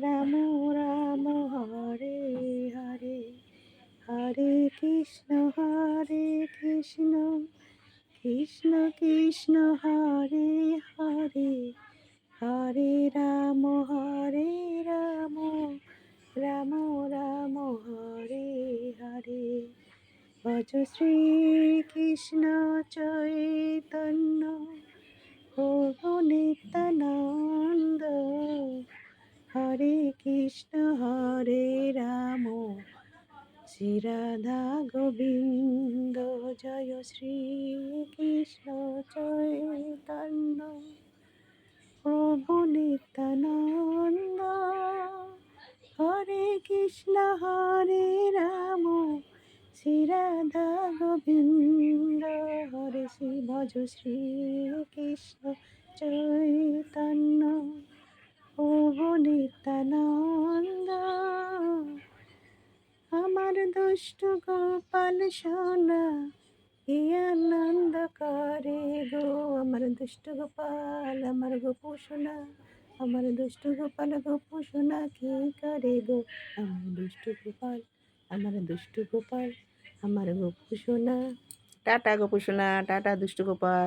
রাম রাম, হরে হরে। হরে কৃষ্ণ হরে কৃষ্ণ। কৃষ্ণ কৃষ্ণ, হরে হরে। হরে রাম হরে রাম। রাম রাম, হরে হরে। ভজ শ্রী কৃষ্ণ চৈতন্য। কৃষ্ণ হরে রাম। শ্রী রাধা গোবিন্দ, জয় শ্রী কৃষ্ণ চৈতন্য। প্রভু নিত্যানন্দ, হরে কৃষ্ণ হরে রাম। শ্রী রাধা গোবিন্দ, হরে শ্রী ভজ শ্রী কৃষ্ণ চৈতন্য। প্রভু নিত্যানন্দ আমার দুষ্ট গোপাল সোনা, কি আনন্দ করে গো? আমার দুষ্ট গোপাল, আমার গোপু সোনা, আমার দুষ্ট গোপাল গোপু সোনা, কি করে গো? আমার দুষ্ট গোপাল, আমার দুষ্ট গোপাল, আমার গোপু সোনা। টাটা গোপু সোনা, টাটা দুষ্ট গোপাল।